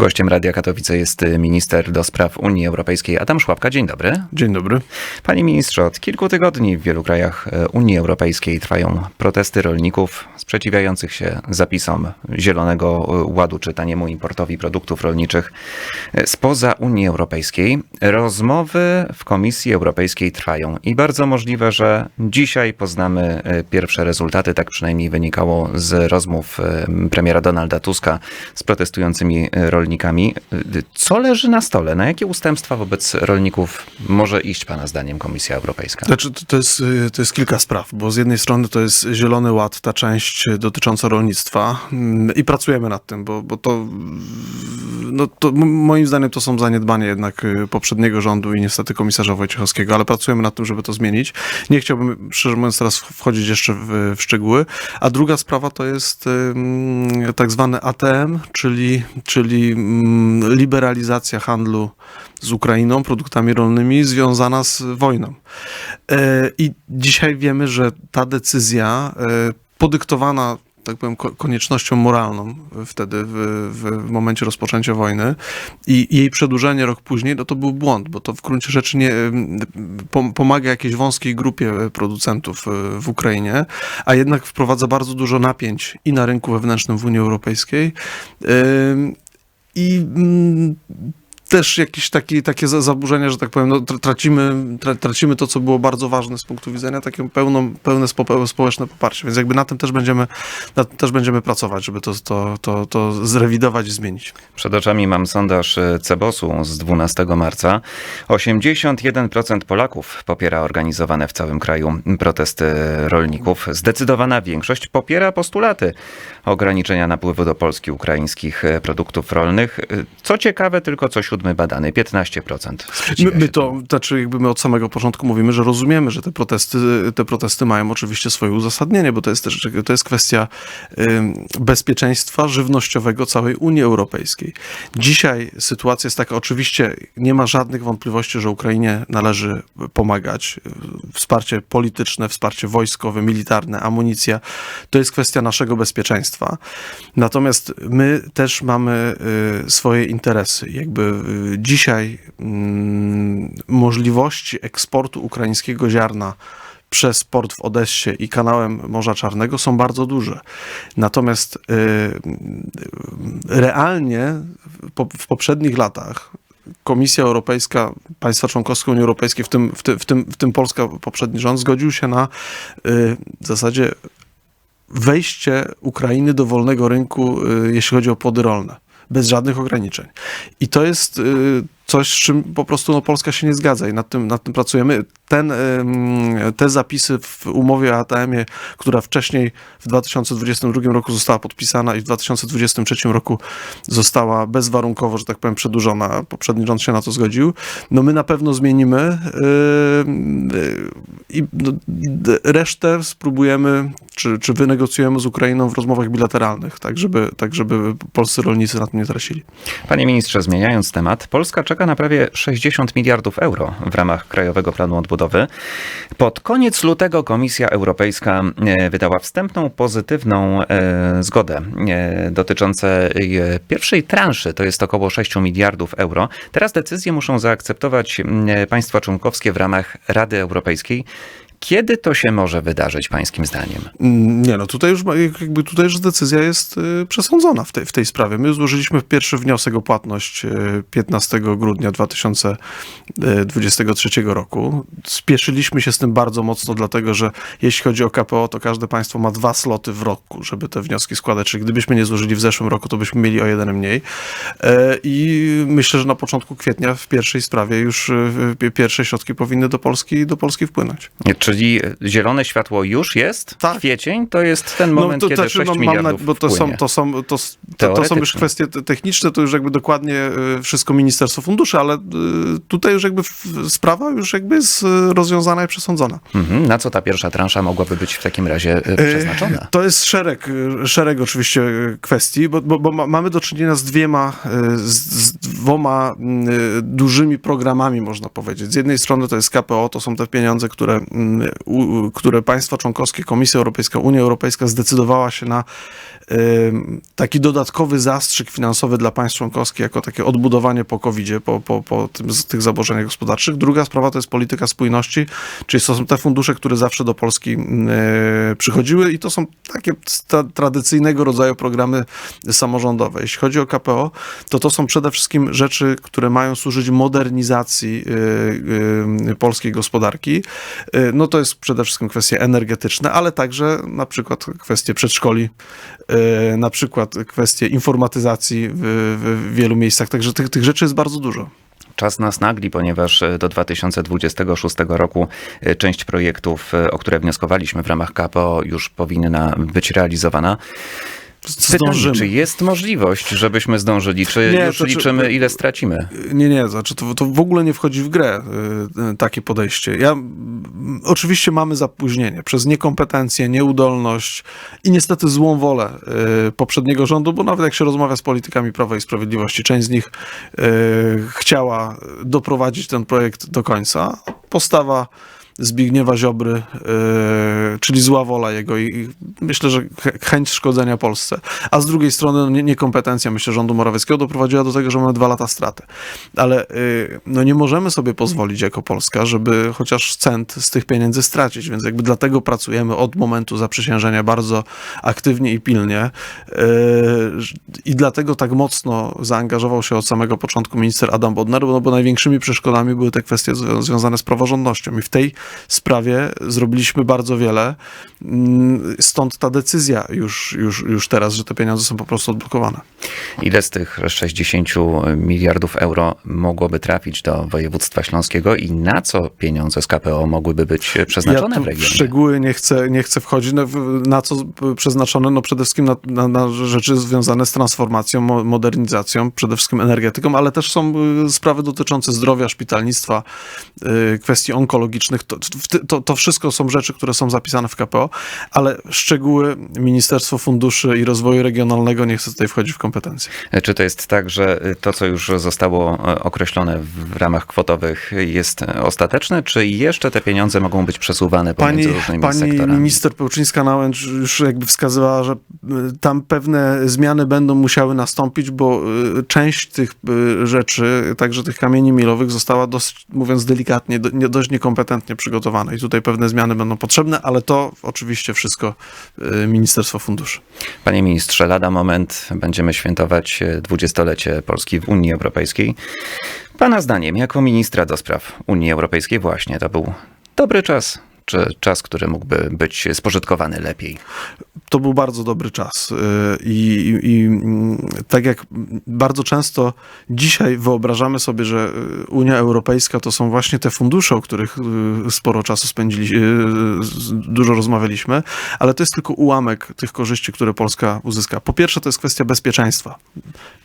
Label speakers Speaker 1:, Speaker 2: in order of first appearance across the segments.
Speaker 1: Gościem Radia Katowice jest minister do spraw Unii Europejskiej Adam Szłapka. Dzień dobry.
Speaker 2: Dzień dobry.
Speaker 1: Panie ministrze, od kilku tygodni w wielu krajach e, Unii Europejskiej trwają protesty rolników sprzeciwiających się zapisom Zielonego Ładu czy taniemu importowi produktów rolniczych e, spoza Unii Europejskiej. Rozmowy w Komisji Europejskiej trwają i bardzo możliwe, że dzisiaj poznamy pierwsze rezultaty, tak przynajmniej wynikało z rozmów premiera Donalda Tuska z protestującymi e, rolnikami. Co leży na stole? Na jakie ustępstwa wobec rolników może iść Pana zdaniem Komisja Europejska?
Speaker 2: Znaczy, to- jest, y, to jest kilka spraw, bo z jednej strony to jest Zielony Ład, ta część dotycząca rolnictwa mm, i pracujemy nad tym, bo, bo to, no, to moim zdaniem to są zaniedbania jednak y, poprzedniego rządu i niestety komisarza Wojciechowskiego, ale pracujemy nad tym, żeby to zmienić. Nie chciałbym, szczerze mówiąc, teraz wchodzić jeszcze w, w szczegóły. A druga sprawa to jest tak zwany ATM, czyli, czyli liberalizacja handlu z Ukrainą, produktami rolnymi, związana z wojną. E, I dzisiaj wiemy, że ta decyzja e, podyktowana tak powiem, ko- koniecznością moralną wtedy, w, w, momencie rozpoczęcia wojny i jej przedłużenie rok później, no to był błąd, bo to w gruncie rzeczy nie pomaga jakiejś wąskiej grupie producentów e, w Ukrainie, a jednak wprowadza bardzo dużo napięć i na rynku wewnętrznym w Unii Europejskiej. I mm, też jakieś takie, takie za- zaburzenia, że tak powiem, no, tr- tracimy, tra, tracimy to, co było bardzo ważne z punktu widzenia, takie pełną, pełne spo, społeczne poparcie. Więc jakby na tym też będziemy, na tym też będziemy pracować, żeby to, to, to, to zrewidować i zmienić.
Speaker 1: Przed oczami mam sondaż e, Cebosu z 12 marca. 81% Polaków popiera organizowane w całym kraju protesty rolników. Zdecydowana większość popiera postulaty ograniczenia napływu do Polski ukraińskich e, produktów rolnych. E, Co ciekawe, tylko co badany, 15%.
Speaker 2: My, my to, znaczy jakby my od samego początku mówimy, że rozumiemy, że te protesty, te protesty mają oczywiście swoje uzasadnienie, bo to jest też to jest kwestia bezpieczeństwa żywnościowego całej Unii Europejskiej. Dzisiaj sytuacja jest taka, oczywiście nie ma żadnych wątpliwości, że Ukrainie należy pomagać. Wsparcie polityczne, wsparcie wojskowe, militarne, amunicja, to jest kwestia naszego bezpieczeństwa. Natomiast my też mamy y, swoje interesy. Jakby dzisiaj mm, możliwości eksportu ukraińskiego ziarna przez port w Odessie i kanałem Morza Czarnego są bardzo duże. Natomiast y, y, realnie w, poprzednich latach Komisja Europejska, państwa członkowskie Unii Europejskiej, w tym, w tym, w tym, w tym Polska, poprzedni rząd, zgodził się na y, w zasadzie wejście Ukrainy do wolnego rynku, y, jeśli chodzi o płody rolne, bez żadnych ograniczeń. I to jest y, coś, z czym po prostu no, Polska się nie zgadza i nad tym, nad tym pracujemy. Ten, te zapisy w umowie o ATM-ie, która wcześniej w 2022 roku została podpisana i w 2023 roku została bezwarunkowo, że tak powiem, przedłużona, poprzedni rząd się na to zgodził, no my na pewno zmienimy yy, yy, i no, d- resztę spróbujemy, czy, czy wynegocjujemy z Ukrainą w rozmowach bilateralnych, tak żeby, tak żeby polscy rolnicy na tym nie tracili.
Speaker 1: Panie ministrze, zmieniając temat, Polska czeka na prawie 60 miliardów euro w ramach Krajowego Planu Odbudowy. Pod koniec lutego Komisja Europejska e, wydała wstępną pozytywną e, zgodę e, dotyczącą pierwszej transzy, to jest około 6 miliardów euro. Teraz decyzje muszą zaakceptować państwa członkowskie w ramach Rady Europejskiej. Kiedy to się może wydarzyć, pańskim zdaniem?
Speaker 2: Mm, Nie, no tutaj już, jakby tutaj już decyzja jest y, przesądzona w tej, w tej sprawie. My złożyliśmy pierwszy wniosek o płatność y, 15 grudnia 2023 roku. Spieszyliśmy się z tym bardzo mocno, dlatego że jeśli chodzi o KPO, to każde państwo ma dwa sloty w roku, żeby te wnioski składać. Czyli gdybyśmy nie złożyli w zeszłym roku, to byśmy mieli o jeden mniej. E, I myślę, że na początku kwietnia w pierwszej sprawie już y, pierwsze środki powinny do Polski, do Polski wpłynąć.
Speaker 1: Czyli zielone światło już jest?
Speaker 2: Tak.
Speaker 1: Kwiecień to jest ten moment, kiedy 6
Speaker 2: no,
Speaker 1: miliardów
Speaker 2: bo to są, to, są, to, to, to są już kwestie te- techniczne, to już jakby dokładnie y, wszystko Ministerstwo Funduszy, ale y, tutaj już jakby sprawa już jakby jest rozwiązana i przesądzona.
Speaker 1: Mhm. Na co ta pierwsza transza mogłaby być w takim razie e, przeznaczona?
Speaker 2: To jest szereg, szereg oczywiście kwestii, bo, bo, bo ma- mamy do czynienia z dwiema, z, z dwoma y, dużymi programami, można powiedzieć. Z jednej strony to jest KPO, to są te pieniądze, które mm, które państwa członkowskie, Komisja Europejska, Unia Europejska zdecydowała się na taki dodatkowy zastrzyk finansowy dla państw członkowskich, jako takie odbudowanie po covid po, po, po tym, tych zaburzeniach gospodarczych. Druga sprawa to jest polityka spójności, czyli to są te fundusze, które zawsze do Polski y, przychodziły i to są takie sta- tradycyjnego rodzaju programy samorządowe. Jeśli chodzi o KPO, to to są przede wszystkim rzeczy, które mają służyć modernizacji y, y, polskiej gospodarki. No to jest przede wszystkim kwestie energetyczne, ale także na przykład kwestie przedszkoli, y, na przykład kwestie informatyzacji w, w wielu miejscach. Także tych, tych rzeczy jest bardzo dużo.
Speaker 1: Czas nas nagli, ponieważ e, do 2026 roku e, część projektów, e, o które wnioskowaliśmy w ramach KPO, już powinna być realizowana. Pytanie, czy jest możliwość, żebyśmy zdążyli? Czy
Speaker 2: Nie,
Speaker 1: już
Speaker 2: to czy-
Speaker 1: liczymy, ile stracimy?
Speaker 2: Nie, nie, znaczy to, to w ogóle nie wchodzi w grę y, y, takie podejście. Ja, oczywiście mamy zapóźnienie przez niekompetencję, nieudolność i niestety złą wolę y, poprzedniego rządu, bo nawet jak się rozmawia z politykami Prawa i Sprawiedliwości, część z nich y, chciała doprowadzić ten projekt do końca. Postawa Zbigniewa Ziobry, y, czyli zła wola jego i myślę, że ch- chęć szkodzenia Polsce. A z drugiej strony no, nie- niekompetencja, myślę, rządu Morawieckiego doprowadziła do tego, że mamy dwa lata straty. Ale y, no, nie możemy sobie pozwolić jako Polska, żeby chociaż cent z tych pieniędzy stracić, więc jakby dlatego pracujemy od momentu zaprzysiężenia bardzo aktywnie i pilnie y, i dlatego tak mocno zaangażował się od samego początku minister Adam Bodnar, no bo największymi przeszkodami były te kwestie zwią- związane z praworządnością i w tej sprawie zrobiliśmy bardzo wiele. Mm, Stąd ta decyzja już, już, już teraz, że te pieniądze są po prostu odblokowane.
Speaker 1: Ile z tych 60 miliardów euro mogłoby trafić do województwa śląskiego i na co pieniądze z KPO mogłyby być przeznaczone
Speaker 2: ja
Speaker 1: w
Speaker 2: tu w
Speaker 1: regionie?
Speaker 2: szczegóły nie chcę, nie chcę wchodzić. No, na co przeznaczone? No przede wszystkim na, na, na rzeczy związane z transformacją, mo- modernizacją, przede wszystkim energetyką, ale też są y, sprawy dotyczące zdrowia, szpitalnictwa, y, kwestii onkologicznych. To, to, to wszystko są rzeczy, które są zapisane w KPO, ale szczegóły Ministerstwo Funduszy i Rozwoju Regionalnego nie chce tutaj wchodzić w kompetencje.
Speaker 1: Czy to jest tak, że to, co już zostało e, określone w ramach kwotowych, jest ostateczne, czy jeszcze te pieniądze mogą być przesuwane pomiędzy
Speaker 2: Pani,
Speaker 1: różnymi
Speaker 2: pani
Speaker 1: sektorami?
Speaker 2: minister Pełczyńska-Nałęcz już jakby wskazywała, że y, tam pewne zmiany będą musiały nastąpić, bo y, część tych rzeczy, także tych kamieni milowych została dosyć, mówiąc delikatnie, do, nie, dość niekompetentnie przygotowana i tutaj pewne zmiany będą potrzebne, ale to oczywiście wszystko y, Ministerstwo Funduszy.
Speaker 1: Panie ministrze, lada moment będziemy świętować e, dwudziestolecie Polski w Unii Europejskiej. Pana zdaniem, jako ministra do spraw Unii Europejskiej, właśnie to był dobry czas, czy czas, który mógłby być spożytkowany lepiej?
Speaker 2: To był bardzo dobry czas. Y, I, i, mm, tak jak bardzo często dzisiaj wyobrażamy sobie, że y, Unia Europejska to są właśnie te fundusze, o których y, sporo czasu spędziliśmy, dużo rozmawialiśmy, ale to jest tylko ułamek tych korzyści, które Polska uzyska. Po pierwsze, to jest kwestia bezpieczeństwa.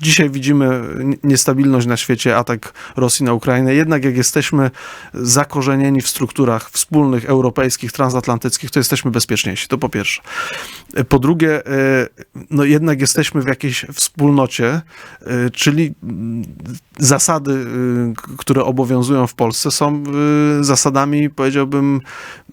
Speaker 2: Dzisiaj widzimy niestabilność na świecie, atak Rosji na Ukrainę. Jednak jak jesteśmy zakorzenieni w strukturach wspólnych, europejskich, transatlantyckich, to jesteśmy bezpieczniejsi. To po pierwsze. Po drugie, e, no jednak jesteśmy w jakiejś wspólnocie, e, czyli mm, zasady, e, k- które obowiązują w Polsce, są e, zasadami, powiedziałbym,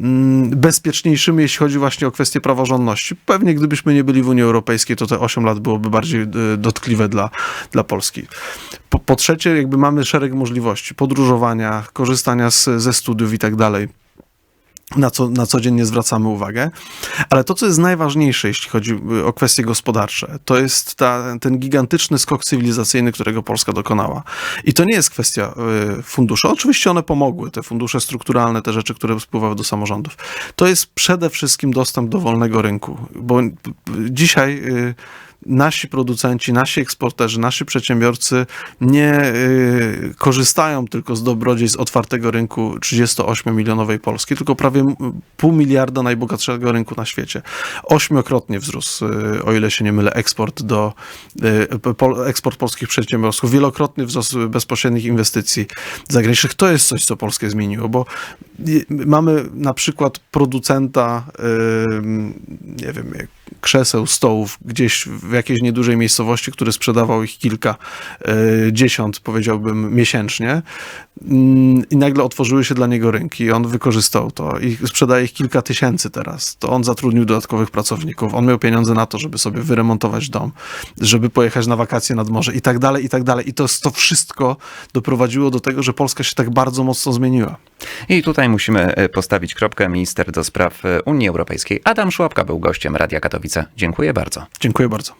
Speaker 2: mm, bezpieczniejszymi, jeśli chodzi właśnie o kwestie praworządności. Pewnie gdybyśmy nie byli w Unii Europejskiej, to te 8 lat byłoby bardziej e, dotkliwe dla, dla Polski. Po, po trzecie, jakby mamy szereg możliwości podróżowania, korzystania z, ze studiów i tak dalej na co na co dzień nie zwracamy uwagę. Ale to, co jest najważniejsze, jeśli chodzi y, o kwestie gospodarcze, to jest ta, ten gigantyczny skok cywilizacyjny, którego Polska dokonała. I to nie jest kwestia y, funduszy. Oczywiście one pomogły, te fundusze strukturalne, te rzeczy, które spływały do samorządów. To jest przede wszystkim dostęp do wolnego rynku, bo y, dzisiaj nasi producenci, nasi eksporterzy, nasi przedsiębiorcy nie y, korzystają tylko z dobrodziejstw otwartego rynku 38-milionowej Polski, tylko prawie pół miliarda najbogatszego rynku na świecie. Ośmiokrotnie wzrósł, y, o ile się nie mylę, eksport do y, eksport polskich przedsiębiorstw, wielokrotny wzrost bezpośrednich inwestycji zagranicznych. To jest coś, co Polskę zmieniło, bo mamy na przykład producenta, nie wiem, krzeseł, stołów gdzieś w jakiejś niedużej miejscowości, który sprzedawał ich kilka, e, dziesiąt powiedziałbym miesięcznie Mm, i nagle otworzyły się dla niego rynki i on wykorzystał to i sprzedaje ich kilka tysięcy teraz. To on zatrudnił dodatkowych pracowników, on miał pieniądze na to, żeby sobie wyremontować dom, żeby pojechać na wakacje nad morze i tak dalej, i tak dalej. I to, to wszystko doprowadziło do tego, że Polska się tak bardzo mocno zmieniła.
Speaker 1: I tutaj musimy e, postawić kropkę. Minister do spraw e, Unii Europejskiej Adam Szłapka był gościem Radia Katowice. Dziękuję bardzo.
Speaker 2: Dziękuję bardzo.